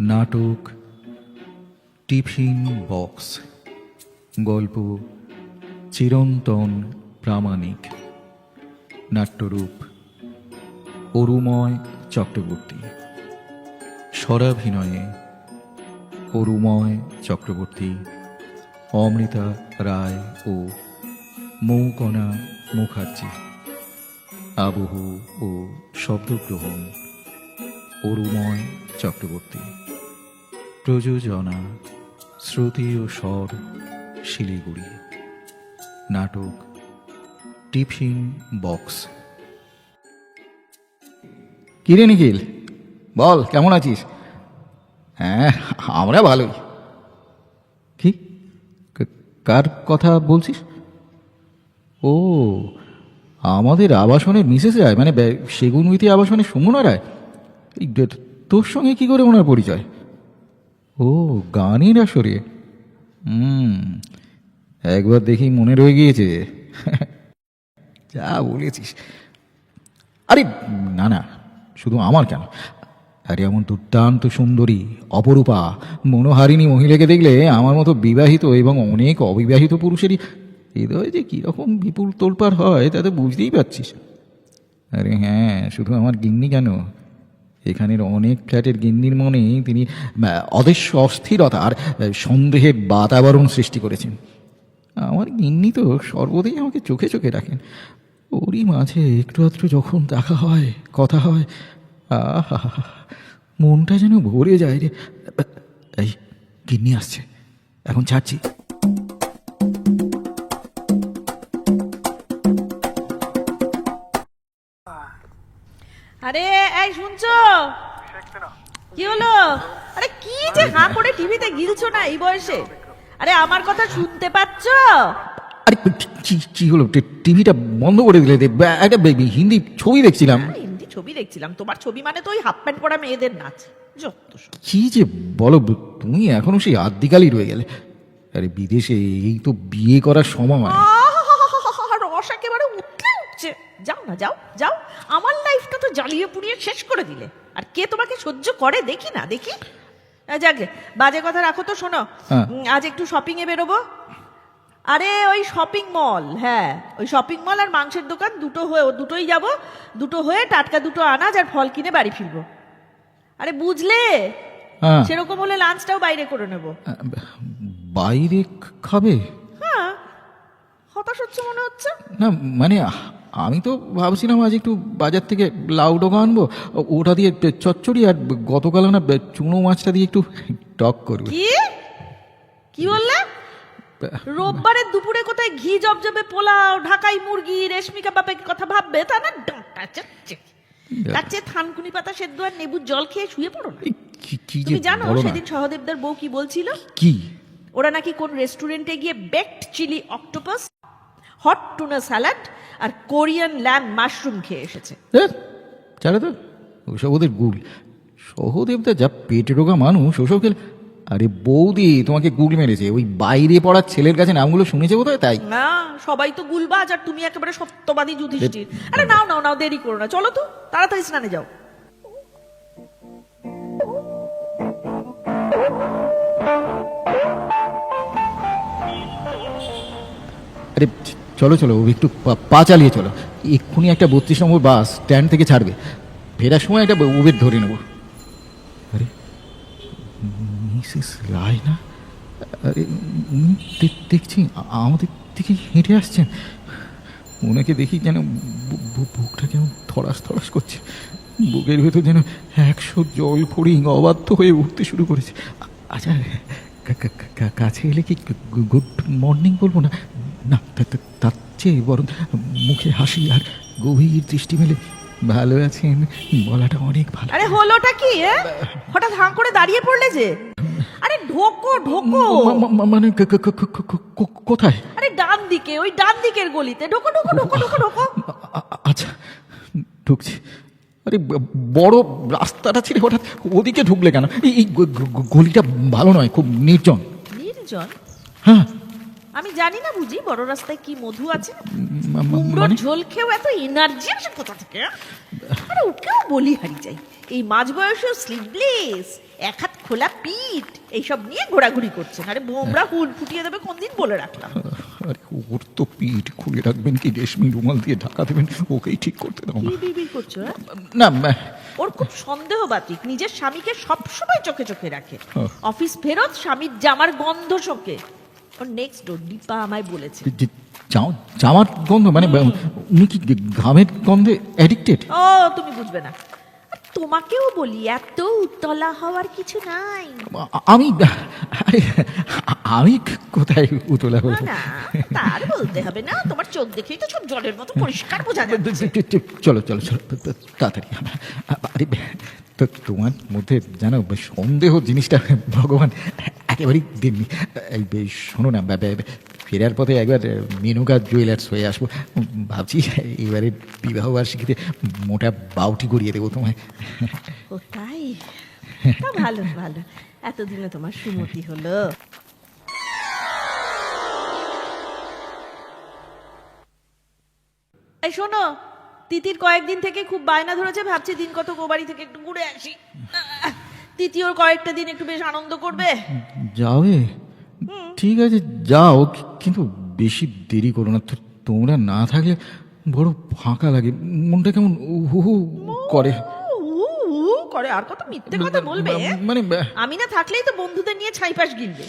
নাটক tiffin box, গল্প চিরন্তন প্রামাণিক, নাট্যরূপ অরুময় চক্রবর্তী, স্বরাভিনয়ে অরুময় চক্রবর্তী, অমৃতা রায় ও মৌকণা মুখার্জি, আবহ ও শব্দগ্রহণ অরুময় চক্রবর্তী। প্রযোজনা শ্রুতি ও স্বর শিলিগুড়ি। নাটক টিফিন বক্স। কিরে নিখিল? বল কেমন আছিস? হ্যাঁ আমরা ভালোই। কি? কার কথা বলছিস? ও আমাদের আবাসনের মিসেস রায় মানে সেগুন সেগুনউইতি আবাসনের সুমনা রায়। তোর সঙ্গে কি করে ওনার পরিচয়? ও, গানের আসরে। হুম, একবার দেখি মনে রয়ে গিয়েছে। যা বলেছিস। আরে, না না, শুধু আমার কেন? আরে, এমন দুর্দান্ত সুন্দরী, অপরূপা, মনোহারিণী মহিলাকে দেখলে আমার মতো বিবাহিত এবং অনেক অবিবাহিত পুরুষেরই হৃদয় যে কীরকম বিপুল তোলপার হয়, তা তো বুঝতেই পারছিস। আরে হ্যাঁ শুধু আমার গিন্নি কেন? এখানের অনেক ফ্ল্যাটের গিন্নির মনে তিনি অদৃশ্য অস্থিরতা আর আহ, সন্দেহের বাতাবরণ সৃষ্টি করেছেন। আমার গিন্নি তো সর্বদাই আমাকে চোখে চোখে রাখেন ওরই মাঝে একটু আধটু যখন দেখা হয় কথা হয় আহা মনটা যেন ভরে যায় রে। এই গিন্নি আসছে। এখন ছাড়ছি। আরে এই শুনছো? কি হলো? আরে কি যে হাঁ করে টিভিতে গিলছো না এই বয়সে? আরে আমার কথা শুনতে পাচ্ছ? আরে কি- হলো? টিভিটা বন্ধ করে দিলে একটা হিন্দি ছবি দেখছিলাম। হিন্দি ছবি দেখছিলাম। তোমার ছবি মানে তো ওই হাফ প্যান্ট পরা মেয়েদের নাচ। কি যে বলো তুমি এখনও সেই আদ্যিকালই রয়ে গেলে। আরে বিদেশে এই তো বিয়ে করার সময়। যাও না যাও যাও। আমার লাইফটা তো জ্বালিয়ে পুড়িয়ে শেষ করে দিলে। আর কে তোমাকে সহ্য করে? দেখি না দেখি। যাক বাজে কথা রাখো তো শোনো। হ্যাঁ। আজ একটু শপিং এ বেরোবো। আরে ওই শপিং মল হ্যাঁ। ওই শপিং মল আর মাংসের দোকান দুটো হয়ে ও দুটোই যাব। দুটো হয়ে টাটকা দুটো আনাজ আর ফল কিনে বাড়ি ফিরবো। আরে বুঝলে? হ্যাঁ। সেরকম হলে লাঞ্চটাও বাইরে করে নেব। বাইরে খাবে? হ্যাঁ। হতাশ হচ্ছে মনে হচ্ছে? না মানে আমি তো ভাবছিলাম আজ একটু বাজার থেকে লাউ ডগা আনব ওটা দিয়ে চচ্চড়ি আর গতকাল না চুনো মাছটা দিয়ে একটু টক করবে। কি? কি বললে? রোববারের দুপুরে কোথায় ঘি জবজবে পোলাও ঢাকাই মুরগি রেশমি কাবাবের কথা ভাববে? তা না ডাঁটা চাচ্ছে। তার থানকুনি পাতা সেদ্ধ আর লেবুর জল খেয়ে শুয়ে পড়ো না। কি কি তুমি জানো সেদিন সহদেবদার বউ কি বলছিল? কি? ওরা নাকি কোন রেস্টুরেন্টে গিয়ে baked chilli octopus hot tuna salad আর কোরিয়ান ল্যাম মাশরুম খেয়ে এসেছে। ছাড়ে তো ওসব ওদের গুল সহদেবদা যা পেটে রোগা মানুষ ওসব খেলে আরে বৌদি তোমাকে গুল মেরেছে। ওই বাইরে পড়ার ছেলের কাছে নামগুলো শুনেছে বোধহয় তাই? না সবাই তো গুলবাজ আর তুমি একেবারে সত্যবাদী যুধিষ্ঠির। আরে নাও নাও নাও দেরি করো না। চলো তো তাড়াতাড়ি স্নানে যাও। আরে চলো চলো একটু পা- চালিয়ে চলো। এক্ষুনি একটা বত্রিশ নম্বর বাস স্ট্যান্ড থেকে ছাড়বে। ফেরার সময় একটা উবের ধরে নেব। আরে, মিসেস রায় না আরে, উনি দেখছি আমাদের দিকে হেঁটে আসছেন। ওনাকে দেখি যেন বুকটা কেমন থরাস থরাস করছে। বুকের ভেতর যেন একশো জল ফড়িং অবাধ্য হয়ে উঠতে শুরু করেছে। আচ্ছা কাছে এলে কি গুড মর্নিং বলব না? না তার চেয়ে বরং মুখে হাসি আর গভীর দৃষ্টি মেলে। ভালো আছেন বলাটা অনেক ভালো। আরে হলোটা কি? হঠাৎ হাঁ করে দাঁড়িয়ে পড়লে যে? আরে ঢোকো ঢোকো। মানে কোথায়? আরে ডান দিকে ওই ডান দিকের গলিতে। ঢোকো ঢোকো ঢোকো ঢোকো ঢোকো। আচ্ছা ঢুকছি। আরে বড় রাস্তাটা ছেড়ে হঠাৎ ওদিকে ঢুকলে কেন? এই গলিটা ভালো নয় খুব নির্জন। নির্জন? হ্যাঁ। আমি জানি না বুঝি বড় রাস্তায় কি মধু আছে? কুমড়োর মানে? ঝোল খেয়েও এত এনার্জি আসে কোথা থেকে? আরে ওকেও বলি হারি যাই। এই মাঝ বয়সেও স্লিপলেস এক হাত খোলা পিঠ এইসব নিয়ে ঘোরাঘুরি করছেন। আরে বোমরা হুল ফুটিয়ে দেবে কোন দিন বলে রাখলাম। আরে ওর তো পিঠ খুলে রাখবেন কি রেশমি রুমাল দিয়ে ঢাকা দেবেন ওকেই ঠিক করতে দাও না। বিড়বিড় করছ হ্যাঁ? না ওর খুব সন্দেহ বাতিক নিজের স্বামীকে সবসময় চোখে চোখে রাখে। হ্যাঁ। অফিস ফেরত স্বামীর জামার গন্ধ শোকে। ওর নেক্সট ডোর দীপা আমায় বলেছে। যে জামা- জামার গন্ধ মানে উনি কি ঘামের গন্ধে অ্যাডিক্টেড ও তুমি বুঝবে না। আর তোমাকেও বলি এত উতলা হওয়ার কিছু নাই। আমি আরে আমি কোথায় উতলা না হব? না তার বলতে হবে না তোমার চোখ দেখেই তো সব জলের মতো পরিষ্কার বোঝা যাচ্ছে। চলো চলো চলো তাড়াতাড়ি আরে তো তোমার মধ্যে জানো সন্দেহ জিনিসটা ভগবান একেবারেই শোনো না ফেরার পথে একবার মেনুকা জুয়েলার্স হয়ে আসব। ভাবছি এবারে বিবাহ বার্ষিকীতে মোটা বাউটি করিয়ে দেবো তোমায়। ও তাই ভালো ভালো। এতদিনে তোমার সুমতি হলো। এই, শোনো, তিতির কয়েকদিন থেকে খুব বায়না ধরেছে, ভাবছি দিন কত বাড়ি থেকে একটু ঘুরে আসি। আহ, তিতি ওর কয়েকটা দিন একটু বেশ আনন্দ করবে? যাবে ঠিক আছে যাও। কিন্তু বেশি দেরি করো না। তোমরা না থাকলে বড় ফাঁকা লাগে। মনটা কেমন হু হু করে। করে। আর কত মিথ্যে কথা বলবে? মানে আমি না থাকলেই তো বন্ধুদের নিয়ে ছাইপাশ গিলবে।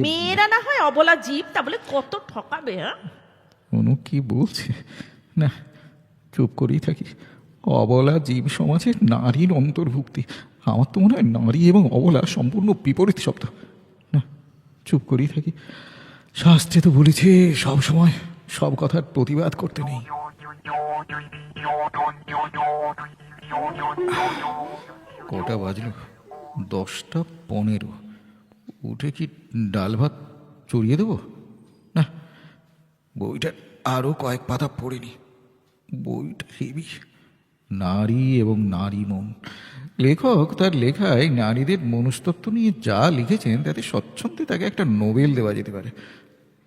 মেয়েরা না হয় অবলা জীব তা বলে কত ঠকাবে হ্যাঁ? অনু কি বলছে? না চুপ করেই থাকি অবলা জীব সমাজে নারীর অন্তর্ভুক্তি। আমার তো মনে হয় নারী এবং অবলা সম্পূর্ণ বিপরীত শব্দ। না, চুপ করেই থাকি। শাস্ত্রে তো বলেছে, সব সময় সব কথার প্রতিবাদ করতে নেই। কটা বাজলো? দশটা পনেরো। উঠে কি ডাল ভাত চড়িয়ে দেবো? না, বইটা আরও কয়েক পাতা পড়িনি। বইটা হেবি নারী এবং নারী মন। লেখক তার লেখায় নারীদের মনস্তত্ব নিয়ে যা লিখেছেন, তাতে স্বচ্ছন্দে তাকে একটা নোবেল দেওয়া যেতে পারে।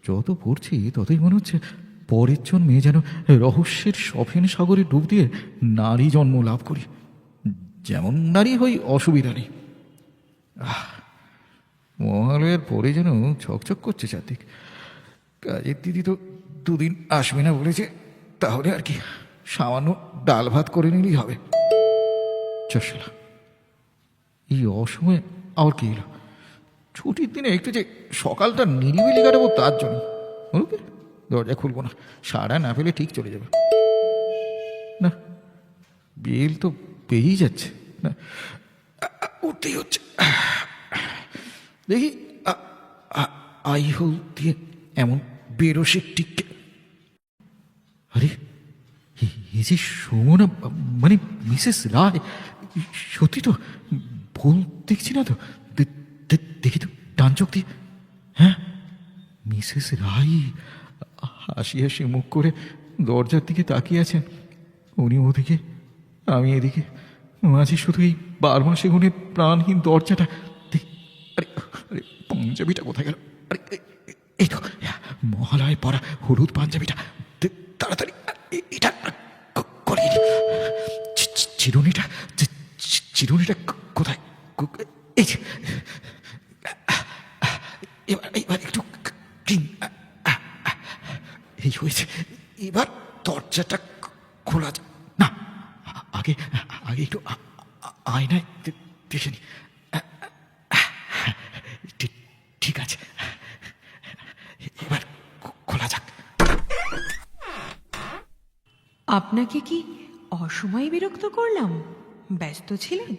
যত পড়ছি, ততই মনে হচ্ছে পরের জন্মে যেন রহস্যের সফেন সাগরে ডুব দিয়ে নারী জন্ম লাভ করি। যেমন নারী হই অসুবিধা নেই। মহালয়ের পরে যেন ছকছক করছে চারদিক। কাজের দিদি তো দুদিন আসবে না বলেছে, তাহলে আর কি। সামান্য ডাল ভাত করে নিলেই হবে। চশলা এই অসময়ে আবার কি এলো? ছুটির দিনে একটু যে সকালটা নিরিবিলি কাটাবো তার জন্য। ওকে, দরজা খুলবো না। সাড়া না পেলে ঠিক চলে যাবে। না বিল তো পেয়েই যাচ্ছে। না, উঠতেই হচ্ছে। দেখি আই হোল দিয়ে এমন বেরোসে টিকে আরে এ- এ যে সুমনা মানে মিসেস রায়, সত্যি তো ভুল দেখছি না তো? দেখি তো, ডান চোখ দিয়ে। হ্যাঁ মিসেস রায়, হাসি হাসি মুখ করে দরজার দিকে তাকিয়ে আছেন। উনি ওদিকে, আমি এদিকে। মাঝে শুধু এই বার মাসে গুণে প্রাণহীন দরজাটা আরে আরে, পাঞ্জাবিটা কোথায় গেল? আরে এই তো মহালয় পরা হলুদ পাঞ্জাবিটা। চিরুনিটা কোথায়? এই এবার এবার একটু এই হয়েছে। এবার দরজাটা খোলা যা- না, আগে আগে একটু আয়নায় দেখে নি। ঠিক আছে। এবার খোলা যাক। আপনাকে কি অসময়ে বিরক্ত করলাম? ব্যস্ত ছিলেন?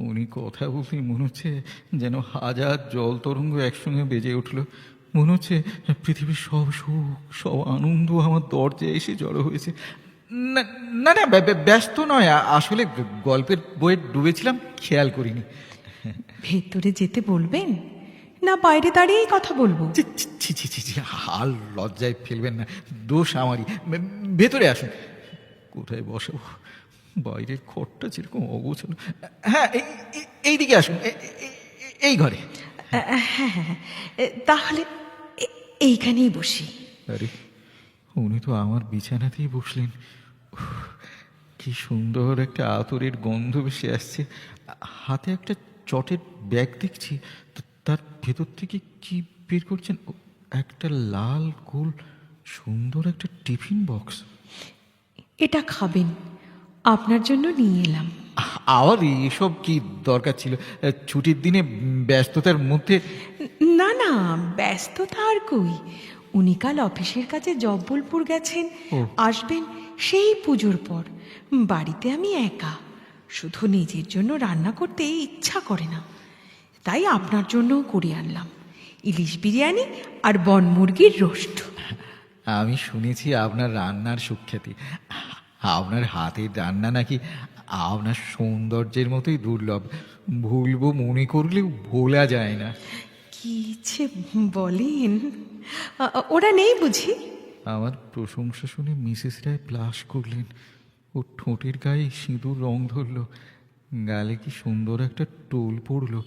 উনি কথা বলতেই মনে হচ্ছে যেন হাজার জল তরঙ্গ একসঙ্গে বেজে উঠল। মনে হচ্ছে পৃথিবীর সব সুখ সব আনন্দ আমার দরজায় এসে জড়ো হয়েছে। না না না ব্য- ব্য- ব্যস্ত নয়। আসলে গল্পের বইয়ে ডুবেছিলাম খেয়াল করিনি। ভেতরে যেতে বলবেন? না বাইরে দাঁড়িয়েই কথা বলব? ছি ছি, ছি ছি ছি ছি হাল লজ্জায় ফেলবেন না দোষ আমারই। ভেতরে আসুন। কোথায় বসাবো? বাইরের ঘরটা যেরকম অগোছালো। হ্যাঁ এই- এইদিকে আসুন এই ঘরে। হ্যাঁ হ্যাঁ হ্যাঁ তাহলে এইখানেই বসি। আরে উনি তো আমার বিছানাতেই বসলেন। কি সুন্দর একটা আতরের গন্ধ বেশি আসছে। হাতে একটা চটের ব্যাগ দেখছি তার ভেতর থেকে কি বের করছেন? একটা লাল গোল সুন্দর একটা টিফিন বক্স। এটা খাবেন। আপনার জন্য নিয়ে এলাম। আবার এসব কি দরকার ছিল? ছুটির দিনে ব্যস্ততার মধ্যে? না না ব্যস্ততা আর কই। উনি কাল অফিসের কাছে জব্বলপুর গেছেন আসবেন সেই পুজোর পর। বাড়িতে আমি একা। শুধু নিজের জন্য রান্না করতে ইচ্ছা করে না। তাই আপনার জন্যও করে আনলাম। ইলিশ বিরিয়ানি আর বন মুরগির রোস্ট। আমি শুনেছি আপনার রান্নার সুখ্যাতি। আপনার হাতের রান্না নাকি আপনার সৌন্দর্যের মতোই দুর্লভ। ভুলবো মনে করলেও ভোলা যায় না। কি ইচ্ছে বলেন। ওরা নেই বুঝি? আমার প্রশংসা শুনে মিসেস রায় প্লাস করলেন। ও ঠোঁটের গায়ে সিঁদুর রং ধরল। গালে কি সুন্দর একটা টোল পড়ল।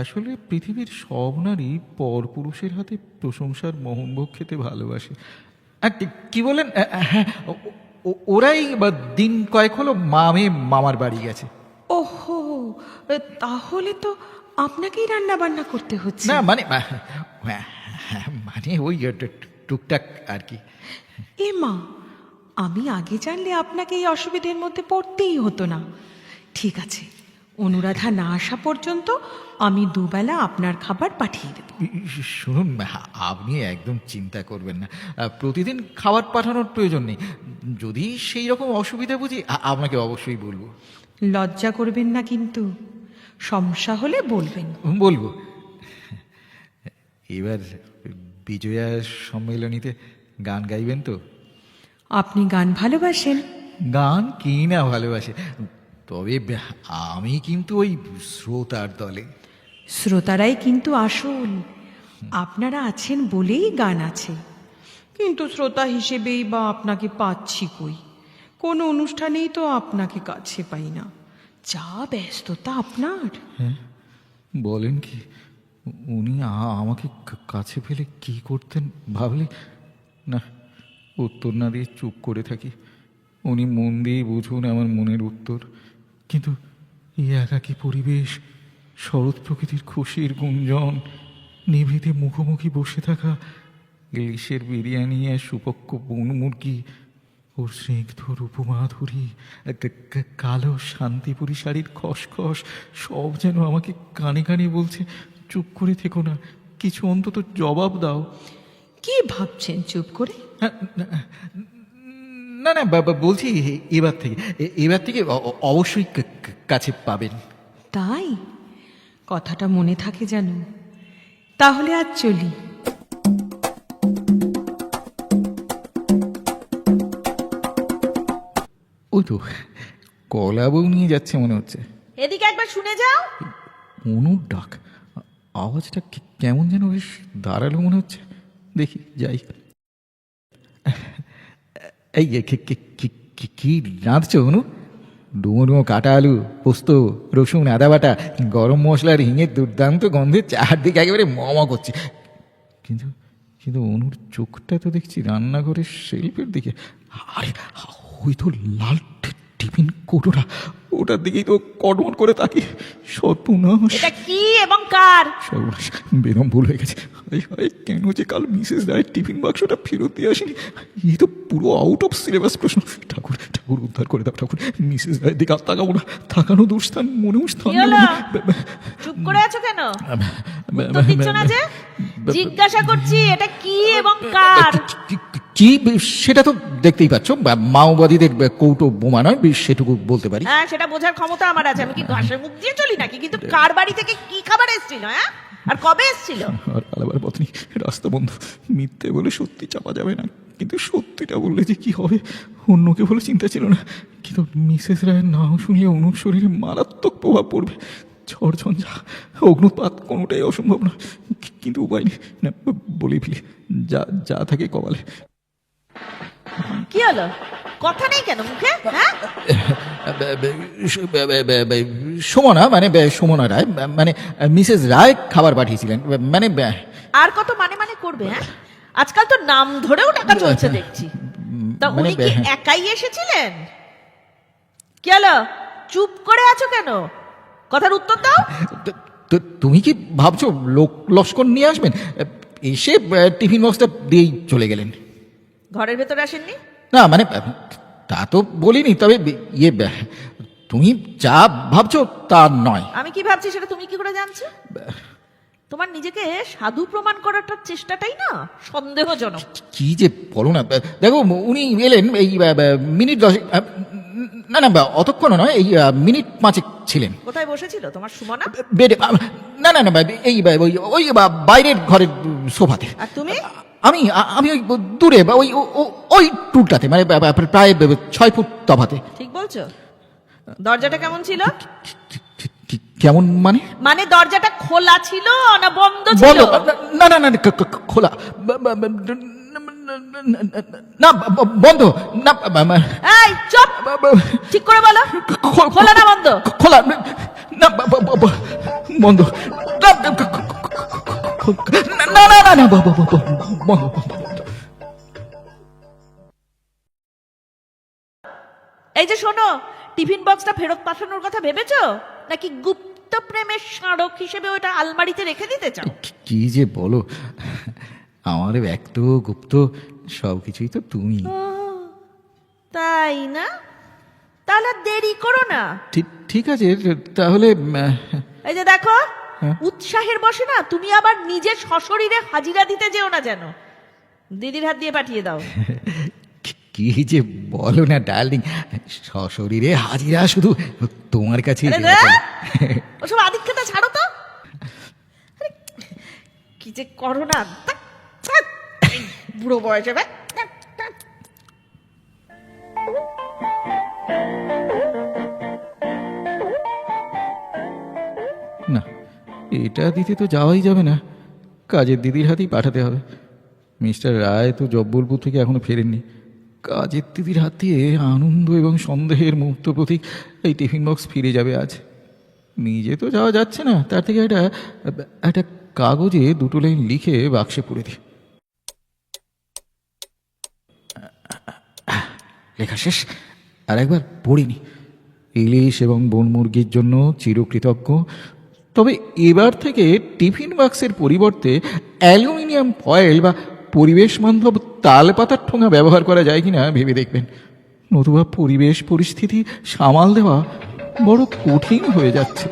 আসলে পৃথিবীর সব নারী পরপুরুষের হাতে প্রশংসার মোহনভোগ খেতে ভালোবাসে। কি- বলেন? হ্যাঁ ওরাই দিন কয়েক হলো মামে মামার বাড়ি গেছে। ওহো তাহলে তো আপনাকেই রান্না বান্না করতে হচ্ছে। না মানে মানে ওই টুকটাক আর কি। এ মা আমি আগে জানলে আপনাকে এই অসুবিধের মধ্যে পড়তেই হতো না। ঠিক আছে অনুরাধা না আসা পর্যন্ত আমি দুবেলা আপনার খাবার পাঠিয়ে দেব। শুনুন আপনি একদম চিন্তা করবেন না। প্রতিদিন খাবার পাঠানোর প্রয়োজন নেই। যদি সেই রকম অসুবিধা বুঝি আপনাকে অবশ্যই বলব। লজ্জা করবেন না কিন্তু সমস্যা হলে বলবেন। বলব। এবার বিজয়া সম্মেলনীতে গান গাইবেন তো? আপনি গান ভালোবাসেন? গান কি না ভালোবাসে? তবে আমি কিন্তু ওই শ্রোতার দলে। শ্রোতারাই কিন্তু আসল। আপনারা আছেন বলেই গান আছে। কিন্তু শ্রোতা হিসেবেই বা আপনাকে পাচ্ছি কই? কোনো অনুষ্ঠানেই তো আপনাকে কাছে পাই না। যা ব্যস্ততা আপনার। হ্যাঁ বলেন কি উনি আমাকে কাছে ফেলে কি করতেন ভাবলে? না উত্তর না দিয়ে চুপ করে থাকি। উনি মন দিয়ে বুঝুন আমার মনের উত্তর। কিন্তু এই একাকী পরিবেশ? শরৎ প্রকৃতির খুশির গুঞ্জন নিভৃতে মুখোমুখি বসে থাকা ইলিশের বিরিয়ানি আর সুপক্ষ বন মুরগি ওর স্নিগ্ধ রূপমাধুরী কালো শান্তিপুরী শাড়ির খসখস সব যেন আমাকে কানে কানে বলছে চুপ করে থেকো না কিছু অন্তত জবাব দাও। কি ভাবছেন চুপ করে? না না বলছি এবার থেকে। এবার থেকে অবশ্যই কাছে পাবেন। তাই? কথাটা মনে থাকে যেন। তাহলে আজ চলি। ওই তো কলা বউ নিয়ে যাচ্ছে মনে হচ্ছে। এদিকে একবার শুনে যাও। অনুর ডাক আওয়াজটা কেমন যেন বেশ দাঁড়াল মনে হচ্ছে। দেখি যাই। এই কি- রাঁধছো অনু? ডুমো ডুমো কাটা আলু, পোস্ত, রসুন, আদা বাটা, গরম মশলার হিঙের দুর্দান্ত গন্ধে চারদিকে একেবারে মমা করছে। কিন্তু কিন্তু অনুর চোখটা তো দেখছি রান্নাঘরের শেল্ফের দিকে। আরে ওই তো লাল টিফিন কৌটোটা ওটার দিকেই তো কটমট করে তাকি সর্বনাশ। এটা কি এবং কার? সর্বনাশ। বেদম ভুল হয়ে গেছে। কেন যে কাল মিসেস রায়ের টিফিন বাক্সটা ফেরত দিয়ে আসেনি? এই তো পুরো আউট অফ সিলেবাস প্রশ্ন। ঠাকুর ঠাকুর উদ্ধার করে দাও ঠাকুর। মিসেস রায়ের দিকে আর তাকাবো না। তাকানো দুস্থান মনেও স্থান চুপ করে আছো কেন? দিচ্ছ না যে? জিজ্ঞাসা করছি এটা কি এবং কার? কি- সেটা তো দেখতেই পাচ্ছ। মাওবাদীদের কৌটো বোমা নয় সেটুকু বলতে পারি। হ্যাঁ সেটা বোঝার ক্ষমতা আমার আছে। আমি কি ঘাসের মুখ দিয়ে চলি নাকি? কিন্তু কার বাড়ি থেকে কি খাবার এসেছিল হ্যাঁ? আর কবে এসেছিল? আর আলাবার পত্নী রাস্তা বন্ধু। মিথ্যে বলে সত্যি চাপা যাবে না। কিন্তু সত্যিটা বললে যে কি হবে অন্যকে বলে চিন্তা ছিল না। কিন্তু মিসেস রায়ের নাম শুনলে অনুর শরীরে মারাত্মক প্রভাব পড়বে। ঝড় ঝঞ্ঝা অগ্নুৎপাত কোনোটাই অসম্ভব না কিন্তু উপায় নেই। না ব- বলেই ফেলি। যা যা থাকে কপালে। কি হলো? কথা নেই কেন মুখে? হ্যাঁ? সুমনা মানে সুমনা রায় মানে মিসেস রায় খাবার পাঠিয়েছিলেন মানে আর কত মানে মানে করবে হ্যাঁ? আজকাল তো নাম ধরেও টাকা চলছে দেখছি। তা মানে উনি কি একাই এসেছিলেন? কি হলো? চুপ করে আছো কেন? কথার উত্তর দাও। তুমি কি ভাবছ লোক লস্কর নিয়ে আসবেন? এসে টিফিন বক্সটা দিয়েই চলে গেলেন। ঘরের ভেতরে আসেননি? না মানে তা তো বলিনি তবে ইয়ে তুমি যা ভাবছ তা নয়। আমি কি ভাবছি সেটা তুমি কি করে জানছো? তোমার নিজেকে সাধু প্রমাণ করাটার চেষ্টাটাই না সন্দেহজনক। কি যে বলো না দেখো উনি এলেন এই মিনিট দশেক না না বা, অতক্ষণও নয় এই মিনিট পাঁচেক ছিলেন। কোথায় বসেছিল? তোমার সুমনা? বেডে না না না এই ওই বাইরের ঘরের সোফাতে। আর তুমি? আমি আমি ওই দূরে বা ওই ওই টুলটাতে মানে প্রায় ছয় ফুট তফাতে ঠিক বলছো দরজাটা কেমন ছিল কেমন মানে মানে দরজাটা খোলা ছিল না বন্ধ ছিল না না না খোলা না বন্ধ না এই চুপ ঠিক করে বলো খোলা না বন্ধ খোলা না বন্ধ না না না না না বা- বা- বা- বা- বন্ধ বন্ধ এই যে শোনো টিফিন বক্সটা ফেরত পাঠানোর কথা ভেবেছো? নাকি গুপ্ত প্রেমের স্মারক হিসেবে ওটা আলমারিতে রেখে দিতে চাও? কি- যে বলো আমার ব্যক্ত গুপ্ত সব কিছুই তো তুমি। তাই না? তাহলে দেরি করো না। ঠিক আছে তাহলে এই যে দেখো? উৎসাহের বসে না তুমি আবার নিজের সশরীরে হাজিরা দিতে যেও না যেন। দিদির হাত দিয়ে পাঠিয়ে দাও। কি- যে বলো না ডার্লিং। সশরীরে হাজিরা শুধু তোমার কাছে! ওসব আদিক্ষেতা ছাড়ো তো। কি যে করো না। বুড়ো বয়সে ধ্যাৎ, এটা দিতে তো যাওয়াই যাবে না। কাজের দিদির হাতেই পাঠাতে হবে। মিস্টার রায় তো জব্বলপুর থেকে এখনও ফেরেননি। কাজের দিদির হাতে আনন্দ এবং সন্দেহের মুহূর্ত প্রতীক এই টিফিন বক্স ফিরে যাবে আজ। নিজে তো যাওয়া যাচ্ছে না, তার থেকে একটা একটা কাগজে দুটো লাইন লিখে বাক্সে পুরে দিই। লেখা শেষ, আর একবার পড়িনি। ইলিশ এবং বন মুরগির জন্য চিরকৃতজ্ঞ তবে এবার থেকে টিফিন বাক্সের পরিবর্তে অ্যালুমিনিয়াম ফয়েল বা পরিবেশ বান্ধব তাল পাতার ঠোঙা ব্যবহার করা যায় কিনা ভেবে দেখবেন। নতুবা পরিবেশ পরিস্থিতি সামাল দেওয়া বড় কঠিন হয়ে যাচ্ছে।